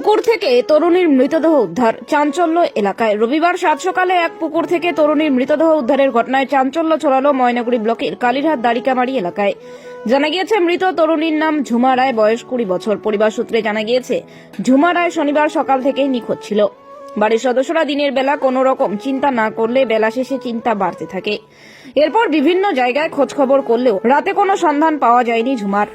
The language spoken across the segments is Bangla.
পুকুর থেকে তরুণীর মৃতদেহ উদ্ধার। চাঞ্চল্য এলাকায়। রবিবার সাত সকালে এক পুকুর থেকে তরুণীর মৃতদেহ উদ্ধারের ঘটনায় চাঞ্চল্য ছড়ালো ময়নাগুড়ি ব্লকের কালীরহাট দাড়িকামারি এলাকায়। জানা গিয়েছে, মৃত তরুণীর নাম ঝুমা রায়, বয়স কুড়ি বছর। পরিবার সূত্রে জানা গিয়েছে, ঝুমা রায় শনিবার সকাল থেকেই নিখোঁজ ছিল। বাড়ির সদস্যরা দিনের বেলা কোনো রকম চিন্তা না করলে বেলা শেষে চিন্তা বাড়তে থাকে। এরপর বিভিন্ন জায়গায় খোঁজখবর করলেও রাতে কোনো সন্ধান পাওয়া যায়নি ঝুমার।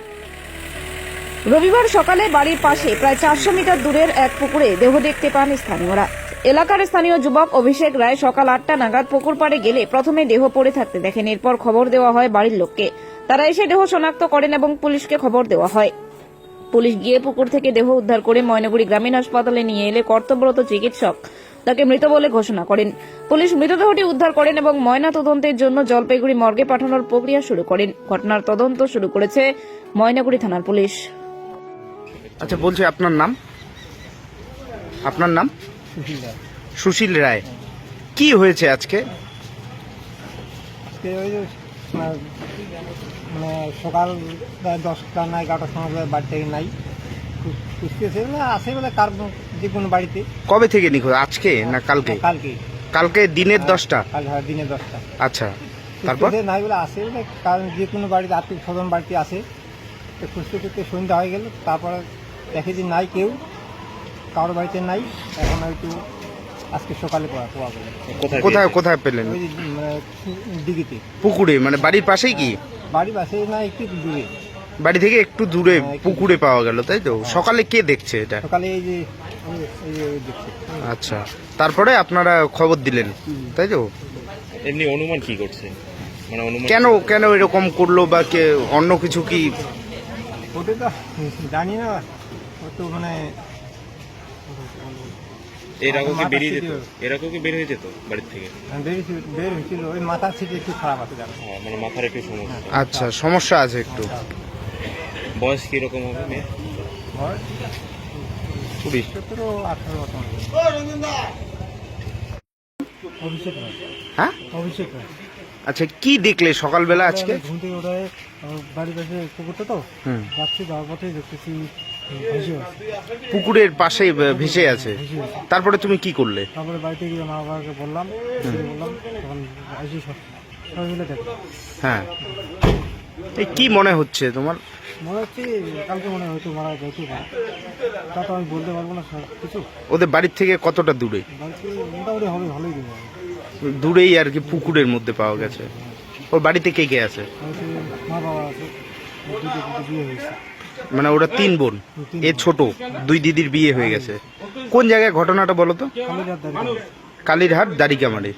রবিবার সকালে বাড়ির পাশে প্রায় চারশো মিটার দূরের এক পুকুরে দেহ দেখতে পান স্থানীয়রা। এলাকার স্থানীয় যুবক অভিষেক রায় সকাল আটটা নাগাদ পুকুর পাড়ে গেলে প্রথমে দেহ পড়ে থাকতে দেখেন, এরপর খবর দেওয়া হয় বাড়ির লোককে। তারা এসে দেহ শনাক্ত করেন এবং পুলিশকে খবর দেওয়া হয়। পুলিশ গিয়ে পুকুর থেকে দেহ উদ্ধার করে ময়নাগুড়ি গ্রামীণ হাসপাতালে নিয়ে এলে কর্তব্যরত চিকিৎসক তাকে মৃত বলে ঘোষণা করেন। পুলিশ মৃতদেহটি উদ্ধার করেন এবং ময়না তদন্তের জন্য জলপাইগুড়ি মর্গে পাঠানোর প্রক্রিয়া শুরু করেন। ঘটনার তদন্ত শুরু করেছে ময়নাগুড়ি থানার পুলিশ। আচ্ছা বলছি আপনার নাম? আপনার নাম? সুশীল রায়। কি হয়েছে আজকে? আপনার মানে সকাল দশটা না এগারোটার সময় বাড়ি থেকে নাই। আসে বলে কার যে কোনো বাড়িতে। কবে থেকে নিখোঁজ? আজকে না কালকে? কালকে। কালকে দিনের দশটা? কাল হয় দিনে দশটা। আচ্ছা তারপর? নাই বলে আসে বলে কারণ যে কোনো বাড়িতে আত্মীয় স্বজন বাড়িতে আসে। তো খুঁজতে খুঁজতে সন্ধ্যা হয়ে গেল তারপরে দেখে যে নাই কেউ কারোর বাড়িতে নাই এখন হয়তো আজকে সকালে পাওয়া পাওয়া গেল। কোথায় কোথায় পেলেন? ওই মানে দিঘিতে পুকুরে মানে বাড়ির পাশেই কি? বাড়ি পাশে না একটু দূরে। বাড়ি থেকে একটু দূরে হ্যাঁ, পুকুরে পাওয়া গেল তাই তো? সকালে কে দেখছে এটা? সকালে এই যে আচ্ছা। তারপরে আপনারা খবর দিলেন তাই তো? এমনি অনুমান কি করছে? মানে অনুমান কেন কেন এরকম করল বা কে অন্য কিছু কি ওটা তো জানি না ও তো মানে এর আগেও কি বেরিয়ে যেত? ছিটিয়ে। এর আগেও কি বেরিয়ে যেত বাড়ির থেকে? বের হয়েছিল- বের হয়েছিল ওই মাথার সিটে একটু খারাপ আছে জানো। হ্যাঁ, মানে মাথার একটু সমস্যা। আচ্ছা সমস্যা আছে একটু। বয়স কীরকম হবে মেয়ে? বয়স কুড়ি। সতেরো আঠারো মতো অভিষেক হ্যাঁ? অভিষেক আচ্ছা কি দেখলে সকালবেলা আজকে? ঘুম থেকে ওঠায় বাড়ির পাশে পুকুরটা তো হুম। যাচ্ছি যাওয়ার পথে দেখতেছি পুকুরের পাশে ভেসে আছে। তারপরে তুমি কি করলে? তারপরে বাড়িতে গিয়ে মা বাবাকে বললাম বললাম তখন সব সবাই মিলে দেখো। হ্যাঁ। এই কি মনে হচ্ছে তোমার? মনে হচ্ছে কালকে মনে হয়তো মারা যেতে পারে। তা তো আমি বলতে পারব না কিছু। ওদের বাড়ির থেকে কতটা দূরে? মোটামুটি হবে ভালোই দিন দূরেই আর কি পুকুরের মধ্যে পাওয়া গেছে। ওর বাড়িতে কে কে আছে? মানে ওরা তিন বোন। এ ছোট, দুই দিদির বিয়ে হয়ে গেছে। কোন জায়গায় ঘটনাটা বলো তো? কালীরহাট দাড়িকামারি